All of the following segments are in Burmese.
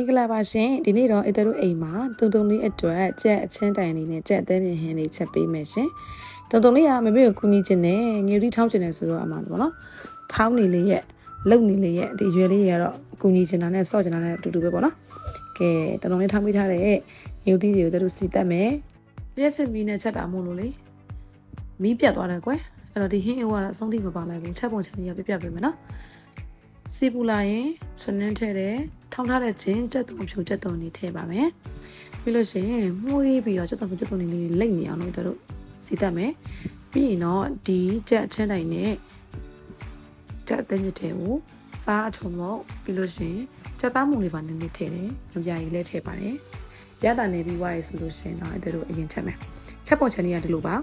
င်္ဂလာပါရှင်ဒီနေ့တော့အတတို့အိမ်မှာတုံတုံလေးအတွက်ကြက်အချင်းတိုင်လေးနဲ့ကြက်အသေးမြင်ဟင်းလေးချက်ပေးမယ်ရှင်တုံတုံလေးကမမေကိုကူညီခြင်းနဲ့ငွေသီးထောင်းခြင်းနဲ့ဆိုတော့အမှန်ပေါ့နော်ထောင်းနေလေးရဲ့လုံနေလေးရဲ့ဒီရွယ်လေးကတော့ကူညီခြင်းတာနဲ့ဆော့ခြင်းတာနဲ့အတူတူပဲပေါ့နော်ကဲတုံတုံလေးထောင်းပေးထားတဲ့ငွေသီးတွေကိုတို့စီတက်မယ်လျှက်စစ်မီးနဲ့ချက်တာမို့လို့လေမီးပြတ်သွားတယ်ကွယ်အဲ့တော့ဒီဟင်းအိုးကတော့အဆုံးထိမပါလိုက်ဘူးချက်ပုံချက်လေးရပြပြပေးမယ်နော်စီပူလာရင်စနင်းထဲတယ် ထောင်းထားတဲ့ချင်းစက်သွန်ဖြူစက်သွန်လေးထည့်ပါမယ်ပြီးလို့ရှိရင်မှုေးပြီးတော့စက်သွန်ဖြူစက်သွန်လေးလိတ်နေအောင်လို့တို့စီတတ်မယ်ပြီးရင်တော့ဒီကြက်အချင်းတိုင်းနဲ့ကြက်အသေးမြစ်ထဲကိုစားအချုံတော့ပြီးလို့ရှိရင်ကြက်သားမှုလေးပါနည်းနည်းထည့်တယ်ညပြာကြီးလည်းထည့်ပါတယ်ရတာနေပြီးွားရဆိုလို့ရှိရင်တော့တို့အရင်ချက်မယ်ချက်ပုံချက်လေးကဒီလိုပါ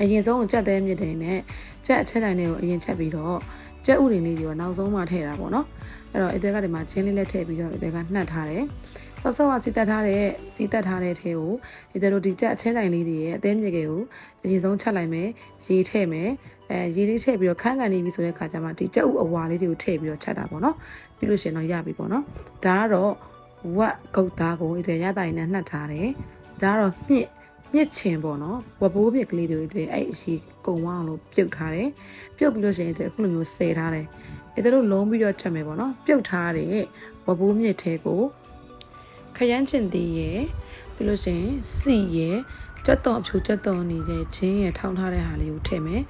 အရင်ဆုံးကြက်သေးမြစ်တယ်နဲ့ ကြက်အချင်းတိုင်းတွေကိုအရင်ချက်ပြီးတော့ကြက်ဥတွေလေးတွေကနောက်ဆုံးမှထည့်တာပေါ့နော်အဲ့တော့အတဲကဒီမှာချင်းလေးလက်ထည့်ပြီးတော့အတဲကနှက်ထားတယ်ဆော့ဆော့ကစီတက်ထားတဲ့စီတက်ထားတဲ့ထဲကိုဒီတို့ဒီကြက်အချင်းတိုင်းလေးတွေရဲ့အသေးမြစ်ကေကိုအရင်ဆုံးချက်လိုက်မယ်ရေထည့်မယ်အဲရေလေးထည့်ပြီးတော့ခန်းကန်နေပြီဆိုတဲ့ခါကျမှဒီကြက်ဥအဝါလေးတွေကိုထည့်ပြီးတော့ချက်တာပေါ့နော်ပြီးလို့ရှိရင်တော့ရပြီပေါ့နော်ဒါကတော့ဝက်ဂုတ်သားကိုဒီရတာရင်နဲ့နှက်ထားတယ်ဒါကတော့မြင့်မြစ်ချင်ပေါ့နော်ဝဘိုးမြစ်ကလေးတွေတွေအဲ့အရှိ ကုံဝအောင်လို့ပြုတ်ထားတယ်ပြုတ်ပြီးလို့ရှိရင်အခုလိုမျိုးဆယ်ထားတယ်အဲ့ဒါတို့လုံးပြီးတော့ချက်မယ်ပေါ့နော်ပြုတ်ထားတဲ့ဝဘိုးမြစ်ထဲကိုခရမ်းချင်သေးရယ်ပြီးလို့ရှိရင်စီရယ်ကြက်သွန်အဖြူကြက်သွန်နေရဲ့ချင်းရယ်ထောင်းထားတဲ့ဟာလေးကိုထည့်မယ်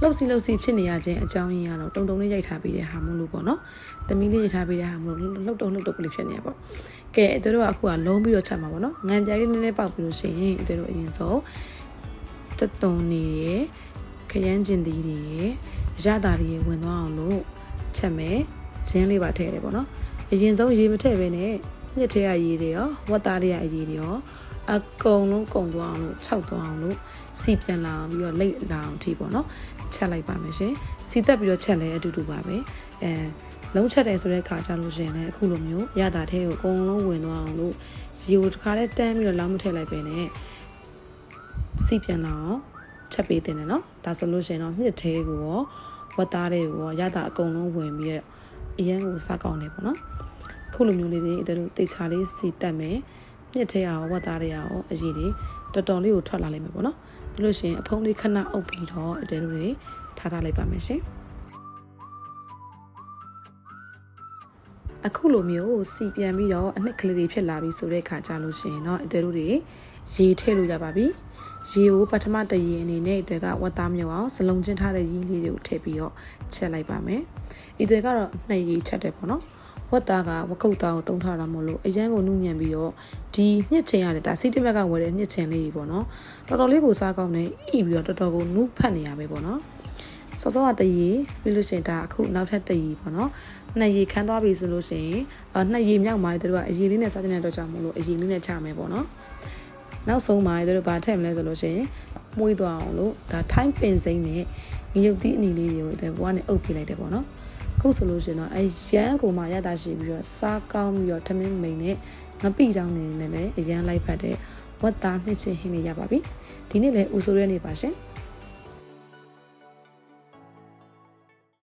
လှုပ်စီလှုပ်စီဖြစ်နေရခြင်းအကြောင်းရင်းကတော့တုံတုံလေးရိုက်ထားပြီးတဲ့ဟာမို့လို့ပေါ့နော်။သမီးလေးရိုက်ထားပြီးတဲ့ဟာမို့လို့လှုပ်တုံလှုပ်တုံကလေးဖြစ်နေရပေါ့။ကဲသူတို့ကအခုကလုံးပြီးတော့ချက်မှာပေါ့နော်။ငံပြားလေးနည်းနည်းပေါက်ပြီးလို့ရှိရင်သူတို့အရင်ဆုံး စက်သွန်နေရယ်ခရမ်းကျင်သီးတွေရယ်ရတာတွေရယ်ဝင်သွားအောင်လို့ချက်မယ်။ဂျင်းလေးပါထည့်တယ်ပေါ့နော်။အရင်ဆုံးရေမထည့်ဘဲနဲ့ညစ်ထဲရရေတွေရောဝတ်သားတွေရအရေတွေရောအကုန်လုံးကုန်သွားအောင်လို့ခြောက်သွားအောင်လို့စီပြန်လာအောင်ပြီးတော့လိတ်လာအောင်ထိပေါ့နော်ချက်လိုက်ပါမယ်ရှင်စီတက်ပြီးတော့ချက်လဲအတူတူပါပဲအဲလုံးချက်တယ်ဆိုတဲ့ခါကြလို့ရှင်လည်းအခုလိုမျိုးရတာထဲကိုအကုန်လုံးဝင်သွားအောင်လို့ရေကိုတစ်ခါတည်းတန်းပြီးတော့လောင်းမထည့်လိုက်ပဲနဲ့ စီပြန်လာအောင်ချက်ပေးတင်တယ်နော်ဒါဆိုလို့ရှင်တော့မြစ်သေးကိုရောဝတ်သားတွေကိုရောရတာအကုန်လုံးဝင်ပြီးတော့အရန်ကိုစားကောင်းတယ်ပေါ့နော်အခုလိုမျိုးလေးတွေတို့တေချာလေးစီတက်မယ်မြစ်ထဲရောဝတ်သားတွေရောအရေးတွေတော်တော်လေးကိုထွက်လာလိမ့်မယ်ပေါ့နော်ပြီးလို့ရှိရင်အဖုံးလေးခဏအုပ်ပြီးတော့အတဲတို့တွေထားထားလိုက်ပါမယ်ရှင်အခုလိုမျိုးစီပြန်ပြီးတော့အနှစ်ကလေးတွေဖြစ်လာပြီဆိုတဲ့ခါကြလို့ရှိရင်တော့အတဲတို့တွေ ရေထည့်လို့ရပါပြီရေကိုပထမတရေအနေနဲ့အတဲကဝတ်သားမြုပ်အောင်စလုံးချင်းထားတဲ့ရင်းလေးတွေကိုထည့်ပြီးတော့ချက်လိုက်ပါမယ်အတဲကတော့နှစ်ရေချက်တယ်ပေါ့နော်ဝတ်သားကဝကုတ်သားကိုတုံးထားတာမို့လို့အရန်ကိုနုညံပြီးတော့ဒီညှစ်ချင်ရတယ်ဒါစီတိဘက်ကဝယ်တဲ့ညှစ်ချင်လေးပေါ့နော်တော်တော်လေးကိုစားကောင်းတယ်ဣပြီးတော့တော်တော်ကိုနုဖတ်နေရပဲပေါ့နော်စောစောကတရေပြီးလို့ရှိရင်ဒါအခုနောက်ထပ်တရေပေါ့နော်နှစ်ရေခန်းသွားပြီဆိုလို့ရှိရင်အနှစ်ရေမြောက်မှတို့ကအရေလေးနဲ့စားတဲ့တော့ကြောင့်မို့လို့အရေလေးနဲ့ချမယ်ပေါ့နော် နောက်ဆုံးမှတို့ဘာထည့်မလဲဆိုလို့ရှိရင်မွေးသွားအောင်လို့ဒါထိုင်းပင်စိမ့်နဲ့ငရုတ်သီးအနီလေးတွေကိုဒီဘဝနဲ့အုပ်ပြလိုက်တယ်ပေါ့နော်အခုဆိုလို့ရှိရင်တော့အရန်ကိုမှရတာရှိပြီးတော့စားကောင်းပြီးတော့ထမင်းမိန်နဲ့ငပိတောင်းနေနေလည်းအရန်လိုက်ဖတ်တဲ့ဝတ်သားနှစ်ချင်းဟင်းနေရပါပြီဒီနေ့လည်းဦးဆိုရဲနေပါရှင်